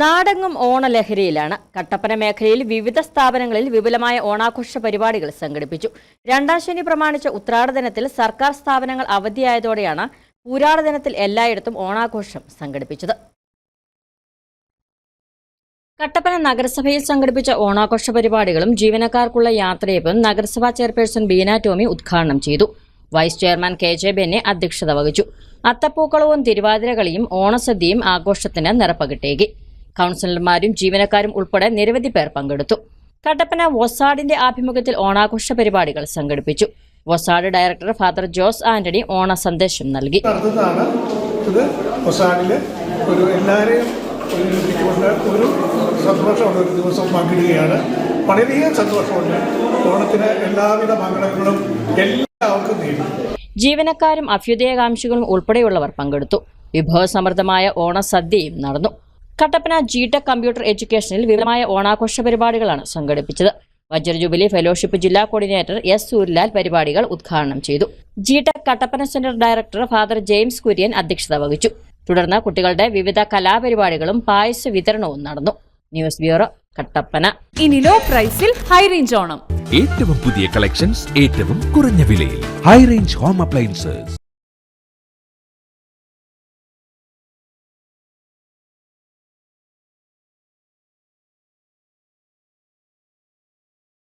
നാടെങ്ങും ഓണലഹരിയിലാണ്. കട്ടപ്പന മേഖലയിൽ വിവിധ സ്ഥാപനങ്ങളിൽ വിപുലമായ ഓണാഘോഷ പരിപാടികൾ സംഘടിപ്പിച്ചു. രണ്ടാം ശനി പ്രമാണിച്ച ഉത്രാടദിനത്തിൽ സർക്കാർ സ്ഥാപനങ്ങൾ അവധിയായതോടെയാണ് പൂരാടദിനത്തിൽ എല്ലായിടത്തും ഓണാഘോഷം സംഘടിപ്പിച്ചത്. കട്ടപ്പന നഗരസഭയിൽ സംഘടിപ്പിച്ച ഓണാഘോഷ പരിപാടികളും ജീവനക്കാർക്കുള്ള യാത്രയപ്പും നഗരസഭാ ചെയർപേഴ്സൺ ബീന ടോമി ഉദ്ഘാടനം ചെയ്തു. Vice chairman K J Benny അധ്യക്ഷത വഹിച്ചു. അത്തപ്പൂക്കളവും തിരുവാതിരകളിയും ഓണസദ്യയും ആഘോഷത്തിന് നിറപ്പകിട്ടേകി കൗൺസിലർമാരും ജീവനക്കാരും ഉൾപ്പെടെ നിരവധി പേർ പങ്കെടുത്തു. കട്ടപ്പന വൊസാഡിന്റെ ആഭിമുഖ്യത്തിൽ ഓണാഘോഷ പരിപാടികൾ സംഘടിപ്പിച്ചു. വൊസാഡ് ഡയറക്ടർ ഫാദർ ജോസ് ആന്റണി ഓണ സന്ദേശം നൽകി ഇത് ഒരു എല്ലാവരെയും ഒരു സന്തോഷമുള്ള ഒരു ദിവസം പങ്കിടുകയാണ്. വളരെയധികം സന്തോഷമുണ്ട്. ഓണത്തിന് എല്ലാവിധ മംഗളങ്ങളും എല്ലാവർക്കും നേടി ജീവനക്കാരും അഭ്യുദയകാംക്ഷികളും ഉൾപ്പെടെയുള്ളവർ പങ്കെടുത്തു. വിഭവസമൃദ്ധമായ ഓണസദ്യയും നടന്നു. കട്ടപ്പന ജിടെക് കമ്പ്യൂട്ടർ എഡ്യൂക്കേഷനിൽ വിപുലമായ ഓണാഘോഷ പരിപാടികളാണ് സംഘടിപ്പിച്ചത്. വജ്ര ജൂബിലി ഫെലോഷിപ്പ് ജില്ലാ കോർഡിനേറ്റർ എസ് സൂര്യലാൽ പരിപാടികൾ ഉദ്ഘാടനം ചെയ്തു. GTec Kattappana centre director father James Kurian അധ്യക്ഷത വഹിച്ചു. തുടർന്ന് കുട്ടികളുടെ വിവിധ കലാപരിപാടികളും പായസ വിതരണവും നടന്നു. News bureau Kattappana. ഇനി ലോ പ്രൈസിൽ ഹൈ റേഞ്ച് ഓണം. ഏറ്റവും പുതിയ കളക്ഷൻസ് ഏറ്റവും കുറഞ്ഞ വിലയിൽ. High range home appliances